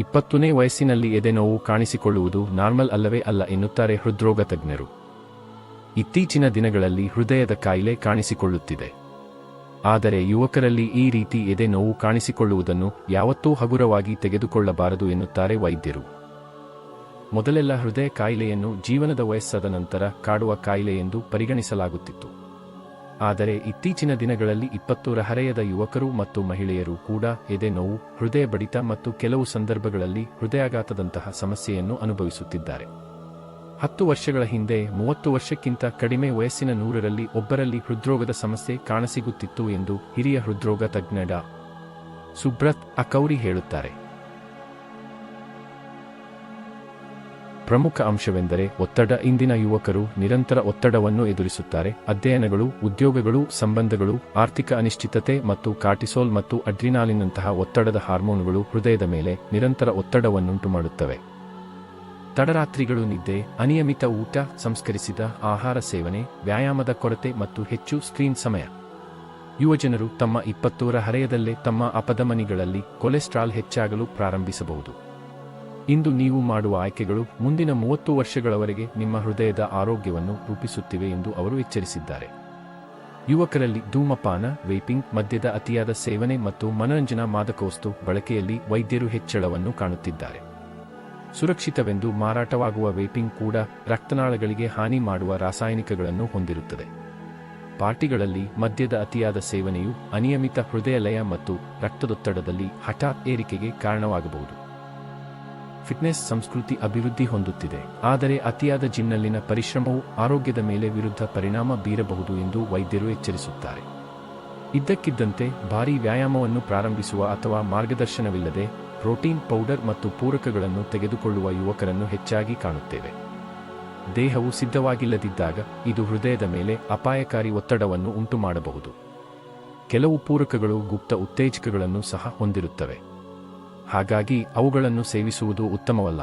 ಇಪ್ಪತ್ತನೇ ವಯಸ್ಸಿನಲ್ಲಿ ಎದೆನೋವು ಕಾಣಿಸಿಕೊಳ್ಳುವುದು ನಾರ್ಮಲ್ ಅಲ್ಲವೇ ಅಲ್ಲ ಎನ್ನುತ್ತಾರೆ ಹೃದ್ರೋಗ ತಜ್ಞರು. ಇತ್ತೀಚಿನ ದಿನಗಳಲ್ಲಿ ಹೃದಯದ ಕಾಯಿಲೆ ಕಾಣಿಸಿಕೊಳ್ಳುತ್ತಿದೆ. ಆದರೆ ಯುವಕರಲ್ಲಿ ಈ ರೀತಿ ಎದೆ ನೋವು ಕಾಣಿಸಿಕೊಳ್ಳುವುದನ್ನು ಯಾವತ್ತೂ ಹಗುರವಾಗಿ ತೆಗೆದುಕೊಳ್ಳಬಾರದು ಎನ್ನುತ್ತಾರೆ ವೈದ್ಯರು. ಮೊದಲೆಲ್ಲ ಹೃದಯ ಕಾಯಿಲೆಯನ್ನು ಜೀವನದ ವಯಸ್ಸಾದ ನಂತರ ಕಾಡುವ ಕಾಯಿಲೆ ಎಂದು ಪರಿಗಣಿಸಲಾಗುತ್ತಿತ್ತು. ಆದರೆ ಇತ್ತೀಚಿನ ದಿನಗಳಲ್ಲಿ ಇಪ್ಪತ್ತೂರ ಹರೆಯದ ಯುವಕರು ಮತ್ತು ಮಹಿಳೆಯರು ಕೂಡ ಎದೆ ನೋವು, ಹೃದಯ ಬಡಿತ ಮತ್ತು ಕೆಲವು ಸಂದರ್ಭಗಳಲ್ಲಿ ಹೃದಯಾಘಾತದಂತಹ ಸಮಸ್ಯೆಯನ್ನು ಅನುಭವಿಸುತ್ತಿದ್ದಾರೆ. ಹತ್ತು ವರ್ಷಗಳ ಹಿಂದೆ, ಮೂವತ್ತು ವರ್ಷಕ್ಕಿಂತ ಕಡಿಮೆ ವಯಸ್ಸಿನ ನೂರರಲ್ಲಿ ಒಬ್ಬರಲ್ಲಿ ಹೃದ್ರೋಗದ ಸಮಸ್ಯೆ ಕಾಣಸಿಗುತ್ತಿತ್ತು ಎಂದು ಹಿರಿಯ ಹೃದ್ರೋಗ ತಜ್ಞ ಡಾ. ಸುಬ್ರತ್ ಅಕೌರಿ ಹೇಳುತ್ತಾರೆ. ಪ್ರಮುಖ ಅಂಶವೆಂದರೆ ಒತ್ತಡ. ಇಂದಿನ ಯುವಕರು ನಿರಂತರ ಒತ್ತಡವನ್ನು ಎದುರಿಸುತ್ತಾರೆ. ಅಧ್ಯಯನಗಳು, ಉದ್ಯೋಗಗಳು, ಸಂಬಂಧಗಳು, ಆರ್ಥಿಕ ಅನಿಶ್ಚಿತತೆ ಮತ್ತು ಕಾರ್ಟಿಸೋಲ್ ಮತ್ತು ಅಡ್ರಿನಾಲಿನಂತಹ ಒತ್ತಡದ ಹಾರ್ಮೋನುಗಳು ಹೃದಯದ ಮೇಲೆ ನಿರಂತರ ಒತ್ತಡವನ್ನುಂಟು ಮಾಡುತ್ತವೆ ತಡರಾತ್ರಿಗಳು ನಿದ್ದೆ, ಅನಿಯಮಿತ ಊಟ, ಸಂಸ್ಕರಿಸಿದ ಆಹಾರ ಸೇವನೆ, ವ್ಯಾಯಾಮದ ಕೊರತೆ ಮತ್ತು ಹೆಚ್ಚು ಸ್ಕ್ರೀನ್ ಸಮಯ. ಯುವಜನರು ತಮ್ಮ ಇಪ್ಪತ್ತೂರ ಹರೆಯದಲ್ಲೇ ತಮ್ಮ ಅಪಧಮನಿಗಳಲ್ಲಿ ಕೊಲೆಸ್ಟ್ರಾಲ್ ಹೆಚ್ಚಾಗಲು ಪ್ರಾರಂಭಿಸಬಹುದು. ಇಂದು ನೀವು ಮಾಡುವ ಆಯ್ಕೆಗಳು ಮುಂದಿನ ಮೂವತ್ತು ವರ್ಷಗಳವರೆಗೆ ನಿಮ್ಮ ಹೃದಯದ ಆರೋಗ್ಯವನ್ನು ರೂಪಿಸುತ್ತಿವೆ ಎಂದು ಅವರು ಎಚ್ಚರಿಸಿದ್ದಾರೆ. ಯುವಕರಲ್ಲಿ ಧೂಮಪಾನ ವೇಪಿಂಗ್ ಮದ್ಯದ ಅತಿಯಾದ ಸೇವನೆ ಮತ್ತು ಮನರಂಜನಾ ಮಾದಕವಸ್ತು ಬಳಕೆಯಲ್ಲಿ ವೈದ್ಯರು ಹೆಚ್ಚಳವನ್ನು ಕಾಣುತ್ತಿದ್ದಾರೆ. ಸುರಕ್ಷಿತವೆಂದು ಮಾರಾಟವಾಗುವ ವೇಪಿಂಗ್ ಕೂಡ ರಕ್ತನಾಳಗಳಿಗೆ ಹಾನಿ ಮಾಡುವ ರಾಸಾಯನಿಕಗಳನ್ನು ಹೊಂದಿರುತ್ತದೆ. ಪಾರ್ಟಿಗಳಲ್ಲಿ ಮದ್ಯದ ಅತಿಯಾದ ಸೇವನೆಯು ಅನಿಯಮಿತ ಹೃದಯ ಲಯ ಮತ್ತು ರಕ್ತದೊತ್ತಡದಲ್ಲಿ ಹಠಾತ್ ಏರಿಕೆಗೆ ಕಾರಣವಾಗಬಹುದು. ಫಿಟ್ನೆಸ್ ಸಂಸ್ಕೃತಿ ಅಭಿವೃದ್ಧಿ ಹೊಂದುತ್ತಿದೆ. ಆದರೆ ಅತಿಯಾದ ಜಿಮ್ನಲ್ಲಿನ ಪರಿಶ್ರಮವು ಆರೋಗ್ಯದ ಮೇಲೆ ವಿರುದ್ಧ ಪರಿಣಾಮ ಬೀರಬಹುದು ಎಂದು ವೈದ್ಯರು ಎಚ್ಚರಿಸುತ್ತಾರೆ. ಇದ್ದಕ್ಕಿದ್ದಂತೆ ಭಾರೀ ವ್ಯಾಯಾಮವನ್ನು ಪ್ರಾರಂಭಿಸುವ ಅಥವಾ ಮಾರ್ಗದರ್ಶನವಿಲ್ಲದೆ ಪ್ರೋಟೀನ್, ಪೌಡರ್ ಮತ್ತು ಪೂರಕಗಳನ್ನು ತೆಗೆದುಕೊಳ್ಳುವ ಯುವಕರನ್ನು ಹೆಚ್ಚಾಗಿ ಕಾಣುತ್ತೇವೆ. ದೇಹವು ಸಿದ್ಧವಾಗಿಲ್ಲದಿದ್ದಾಗ ಇದು ಹೃದಯದ ಮೇಲೆ ಅಪಾಯಕಾರಿ ಒತ್ತಡವನ್ನು ಉಂಟುಮಾಡಬಹುದು. ಕೆಲವು ಪೂರಕಗಳು ಗುಪ್ತ ಉತ್ತೇಜಕಗಳನ್ನು ಸಹ ಹೊಂದಿರುತ್ತವೆ. ಹಾಗಾಗಿ ಅವುಗಳನ್ನು ಸೇವಿಸುವುದು ಉತ್ತಮವಲ್ಲ.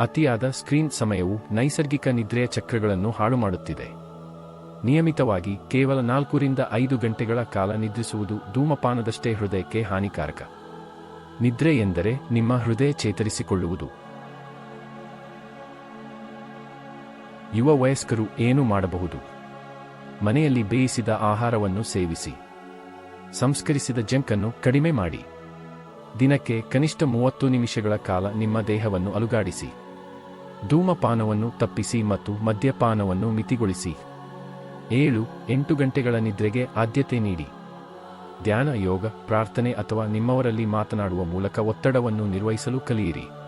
ಅತಿಯಾದ ಸ್ಕ್ರೀನ್ ಸಮಯವು ನೈಸರ್ಗಿಕ ನಿದ್ರೆಯ ಚಕ್ರಗಳನ್ನು ಹಾಳು ಮಾಡುತ್ತಿದೆ. ನಿಯಮಿತವಾಗಿ ಕೇವಲ ನಾಲ್ಕರಿಂದ ಐದು ಗಂಟೆಗಳ ಕಾಲ ನಿದ್ರಿಸುವುದು ಧೂಮಪಾನದಷ್ಟೇ ಹೃದಯಕ್ಕೆ ಹಾನಿಕಾರಕ. ನಿದ್ರೆ ಎಂದರೆ ನಿಮ್ಮ ಹೃದಯ ಚೇತರಿಸಿಕೊಳ್ಳುವುದು. ಯುವ ವಯಸ್ಕರು ಏನು ಮಾಡಬಹುದು? ಮನೆಯಲ್ಲಿ ಬೇಯಿಸಿದ ಆಹಾರವನ್ನು ಸೇವಿಸಿ. ಸಂಸ್ಕರಿಸಿದ ಜಂಕನ್ನು ಕಡಿಮೆ ಮಾಡಿ. ದಿನಕ್ಕೆ ಕನಿಷ್ಠ ಮೂವತ್ತು ನಿಮಿಷಗಳ ಕಾಲ ನಿಮ್ಮ ದೇಹವನ್ನು ಅಲುಗಾಡಿಸಿ. ಧೂಮಪಾನವನ್ನು ತಪ್ಪಿಸಿ ಮತ್ತು ಮದ್ಯಪಾನವನ್ನು ಮಿತಿಗೊಳಿಸಿ. ಏಳು ಎಂಟು ಗಂಟೆಗಳ ನಿದ್ರೆಗೆ ಆದ್ಯತೆ ನೀಡಿ. ಧ್ಯಾನ ಯೋಗ, ಪ್ರಾರ್ಥನೆ ಅಥವಾ ನಿಮ್ಮವರಲ್ಲಿ ಮಾತನಾಡುವ ಮೂಲಕ ಒತ್ತಡವನ್ನು ನಿರ್ವಹಿಸಲು ಕಲಿಯಿರಿ.